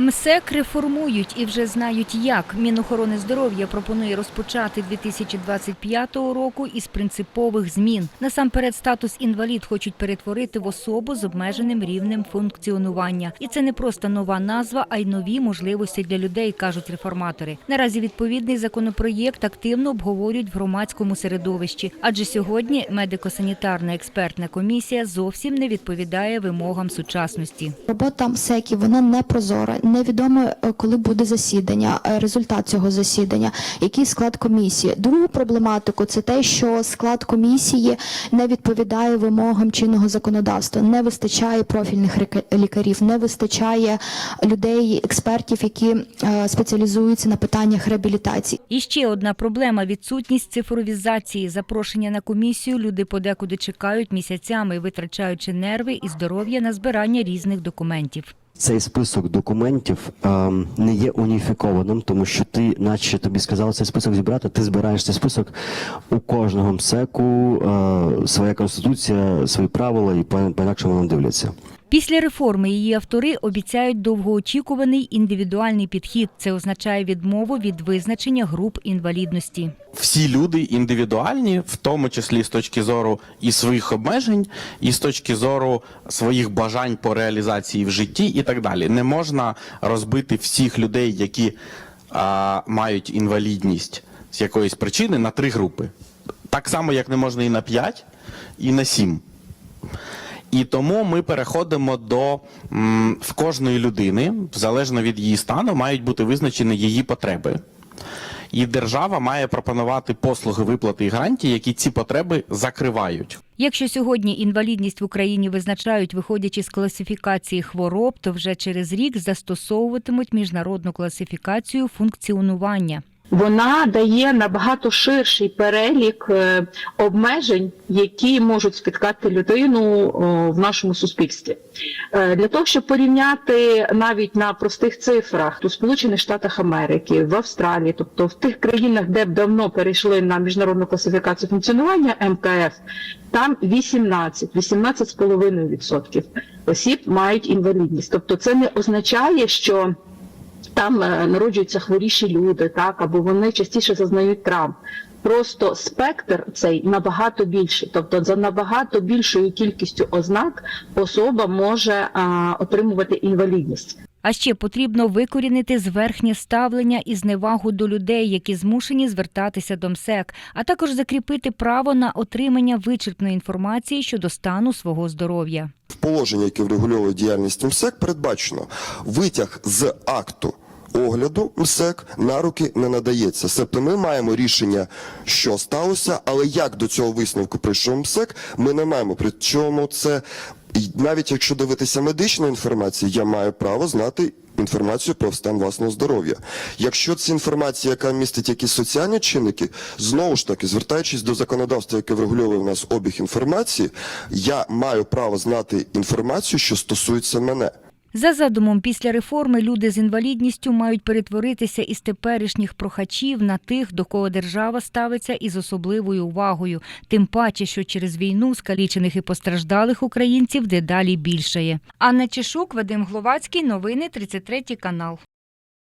МСЕК реформують і вже знають, як Мінохорони здоров'я пропонує розпочати 2025 року із принципових змін. Насамперед, статус інвалід хочуть перетворити в особу з обмеженим рівнем функціонування. І це не просто нова назва, а й нові можливості для людей, кажуть реформатори. Наразі відповідний законопроєкт активно обговорюють в громадському середовищі, адже сьогодні медико-санітарна експертна комісія зовсім не відповідає вимогам сучасності. Робота МСЕКів вона не прозора. Невідомо, е, коли буде засідання, е, результат цього засідання, який склад комісії. Другу проблематику це те, що склад комісії не відповідає вимогам чинного законодавства. Не вистачає профільних лікарів, не вистачає людей, експертів, які е, спеціалізуються на питаннях реабілітації. І ще одна проблема відсутність цифровізації. Запрошення на комісію люди подекуди чекають місяцями, витрачаючи нерви і здоров'я на збирання різних документів. Цей список документів е, не є уніфікованим, тому що ти, наче тобі сказали цей список зібрати, ти збираєш цей список у кожного МСЕКу, е, своя конституція, свої правила і по- по-інакшому вони дивляться. Після реформи її автори обіцяють довгоочікуваний індивідуальний підхід. Це означає відмову від визначення груп інвалідності. всі люди індивідуальні, в тому числі з точки зору і своїх обмежень, і з точки зору своїх бажань по реалізації в житті, і так далі. Не можна розбити всіх людей, які а, мають інвалідність з якоїсь причини, на три групи. Так само, як не можна і на п'ять, і на сім. І тому ми переходимо до в кожної людини, залежно від її стану, мають бути визначені її потреби. І держава має пропонувати послуги виплати і гарантії, які ці потреби закривають. Якщо сьогодні інвалідність в Україні визначають, виходячи з класифікації хвороб, то вже через рік застосовуватимуть міжнародну класифікацію функціонування. Вона дає набагато ширший перелік е, обмежень, які можуть спіткати людину в нашому суспільстві. Е, Для того, щоб порівняти навіть на простих цифрах у Сполучених Штатах Америки, в Австралії, тобто в тих країнах, де б давно перейшли на міжнародну класифікацію функціонування МКФ, там 18, 18,5% осіб мають інвалідність. Тобто це не означає, що там е, народжуються хворіші люди, так або вони частіше зазнають травм. Просто спектр цей набагато більший, тобто за набагато більшою кількістю ознак особа може а, отримувати інвалідність. А ще потрібно викорінити зверхнє ставлення і зневагу до людей, які змушені звертатися до МСЕК, а також закріпити право на отримання вичерпної інформації щодо стану свого здоров'я. В положенні, яке врегульовує діяльність МСЕК, передбачено витяг з акту огляду МСЕК на руки не надається. Тобто ми маємо рішення, що сталося, але як до цього висновку прийшов МСЕК, ми не маємо. Причому це і навіть якщо дивитися медичну інформацію, я маю право знати. Інформацію про стан власного здоров'я. Якщо це інформація, яка містить якісь соціальні чинники, знову ж таки, звертаючись до законодавства, яке врегульовує у нас обіг інформації, я маю право знати інформацію, що стосується мене. За задумом, після реформи люди з інвалідністю мають перетворитися із теперішніх прохачів на тих, до кого держава ставиться із особливою увагою, тим паче, що через війну скалічених і постраждалих українців дедалі більшає. Анна Чешук, Вадим Гловацький, новини 33 канал.